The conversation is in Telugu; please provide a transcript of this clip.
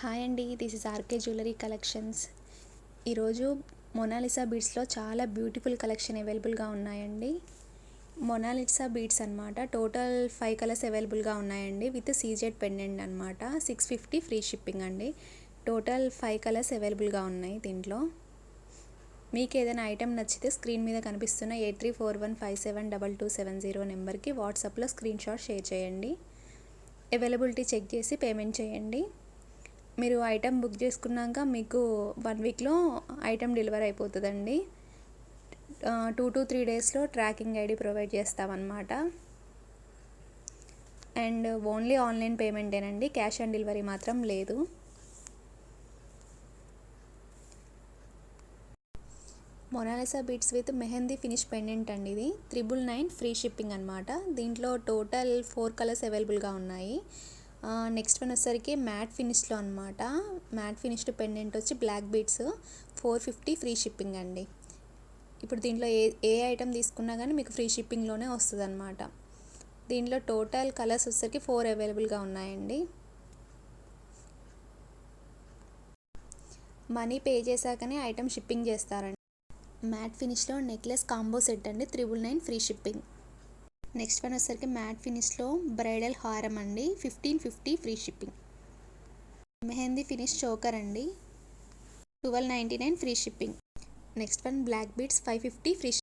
హాయ్ అండి this is RK jewellery collections ఈరోజు మొనాలిసా బీడ్స్లో చాలా బ్యూటిఫుల్ కలెక్షన్ అవైలబుల్గా ఉన్నాయండి. మొనాలిసా బీడ్స్ అనమాట టోటల్ ఫైవ్ కలర్స్ అవైలబుల్గా ఉన్నాయండి విత్ సీజెడ్ పెండెంట్ అనమాట సిక్స్ ఫిఫ్టీ ఫ్రీ షిప్పింగ్ అండి. టోటల్ ఫైవ్ కలర్స్ అవైలబుల్గా ఉన్నాయి దీంట్లో. మీకు ఏదైనా ఐటెం నచ్చితే స్క్రీన్ మీద కనిపిస్తున్న eight three four one five seven double two seven zero నెంబర్కి వాట్సాప్లో స్క్రీన్ షాట్ షేర్ చేయండి. అవైలబిలిటీ చెక్ చేసి పేమెంట్ చేయండి. మీరు ఐటెం బుక్ చేసుకున్నాక మీకు వన్ వీక్లో ఐటెం డెలివరీ అయిపోతుందండి. టూ టు త్రీ డేస్లో ట్రాకింగ్ ఐడి ప్రొవైడ్ చేస్తామన్నమాట. అండ్ ఓన్లీ ఆన్లైన్ పేమెంటేనండి క్యాష్ ఆన్ డెలివరీ మాత్రం లేదు. Monalisa beads with mehndi finish pendant అండి ఇది. త్రిబుల్ నైన్ ఫ్రీ షిప్పింగ్ అనమాట దీంట్లో టోటల్ ఫోర్ కలర్స్ అవైలబుల్గా ఉన్నాయి. నెక్స్ట్ వన్ వచ్చేసరికి మ్యాట్ ఫినిష్లో అనమాట మ్యాట్ ఫినిష్డ్ పెండెంట్ వచ్చి black beads four fifty free shipping అండి. ఇప్పుడు దీంట్లో ఏ ఏ ఐటెం తీసుకున్నా కానీ మీకు ఫ్రీ షిప్పింగ్లోనే వస్తుంది అనమాట దీంట్లో టోటల్ కలర్స్ వచ్చేసరికి ఫోర్ అవైలబుల్గా ఉన్నాయండి. మనీ పే చేశాకనే ఐటెం షిప్పింగ్ చేస్తారండి. మ్యాట్ ఫినిష్లో నెక్లెస్ కాంబో సెట్ అండి triple nine free shipping next one వచ్చేసరికి మ్యాట్ ఫినిష్లో బ్రైడల్ హారం అండి. Fifteen fifty free shipping. Mehndi finish choker అండి. Twelve ninety nine free shipping. Next one black beads five fifty free